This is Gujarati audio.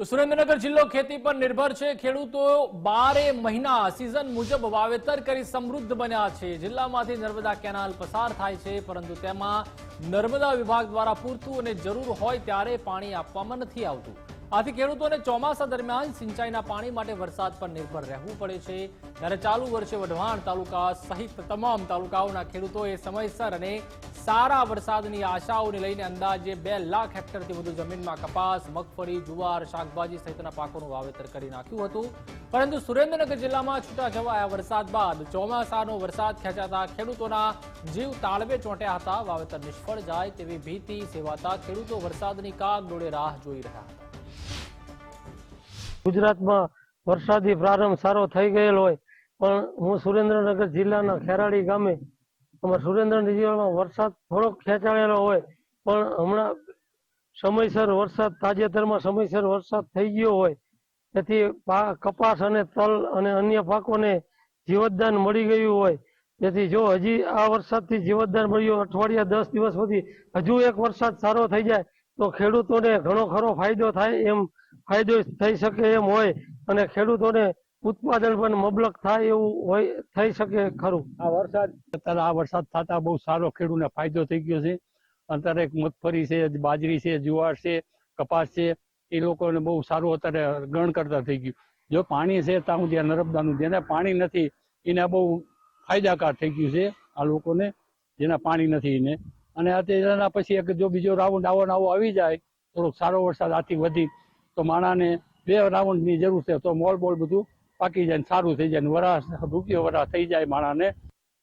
તો સુરેન્દ્રનગર જિલ્લો ખેતી પર નિર્ભર છે. ખેડૂતો બારે મહિના સિઝન મુજબ વાવેતર કરી સમૃદ્ધ બન્યા છે. જિલ્લામાંથી નર્મદા કેનાલ પસાર થાય છે, પરંતુ તેમાં નર્મદા વિભાગ દ્વારા પૂરતું અને જરૂર હોય ત્યારે પાણી આપવામાં નથી આવતું. આથી ખેડૂતોને ચોમાસા દરમિયાન સિંચાઈના પાણી માટે વરસાદ પર નિર્ભર રહેવું પડે છે. ત્યારે ચાલુ વર્ષે વઢવાણ તાલુકા સહિત તમામ તાલુકાઓના ખેડૂતોએ સમયસર અને સારા વરસાદની આશાઓને લઈને અંદાજે બે લાખ હેક્ટરથી વધુ જમીનમાં કપાસ, મગફળી, જુવાર, શાકભાજી સહિતના પાકોનું વાવેતર કરી નાખ્યું હતું. પરંતુ સુરેન્દ્રનગર જિલ્લામાં છૂટા છવાયા વરસાદ બાદ ચોમાસાનો વરસાદ ખેંચાતા ખેડૂતોના જીવ તાળવે ચોંટ્યા હતા. વાવેતર નિષ્ફળ જાય તેવી ભીતિ સેવાતા ખેડૂતો વરસાદની કાગ ડોળે રાહ જોઈ રહ્યા હતા. ગુજરાતમાં વરસાદી પ્રારંભ સારો થઈ ગયેલો હોય, પણ હું સુરેન્દ્રનગર જિલ્લાના ખેરાડી ગામે અમારા સુરેન્દ્રનગર જિલ્લામાં વરસાદ થોડોક ખેંચાયેલો હોય, પણ હમણાં સમયસર વરસાદ, તાજેતરમાં સમયસર વરસાદ થઈ ગયો હોય, તેથી કપાસ અને તલ અને અન્ય પાકોને જીવતદાન મળી ગયું હોય. તેથી જો હજી આ વરસાદથી જીવતદાન મળ્યું, અઠવાડિયા દસ દિવસ પછી હજુ એક વરસાદ સારો થઈ જાય, તો ખેડૂતોને ઘણો ખરો ફાયદો થાય એમ, ફાયદો થઈ શકે એમ હોય. અને ખેડૂતોને ઉત્પાદન પણ મબલક થાય એવું હોય થઈ શકે ખરું. આ વરસાદ અત્યારે આ વરસાદ થતા બહુ સારો ખેડૂતને ફાયદો થઈ ગયો છે. અત્યારે મગફળી છે બાજરી છે જુવાર છે કપાસ છે એ લોકોને બહુ સારું અત્યારે ગણ કરતા થઈ ગયું. જો પાણી છે ત્યાં સુધી નર્મદાનું જેને પાણી નથી એને બહુ ફાયદાકાર થઈ ગયું છે આ લોકોને જેના પાણી નથી એને. અને અત્યારે એના પછી એક જો બીજો રાઉન્ડ આવો આવો આવી જાય થોડોક સારો વરસાદ આથી વધી તો માણાને બે રાઉન્ડની જરૂર છે. તો મોલ બોલ બધું પાકી જાય સારું થઈ જાય ને વરાસ રૂપિયો વરાસ થઈ જાય માણાને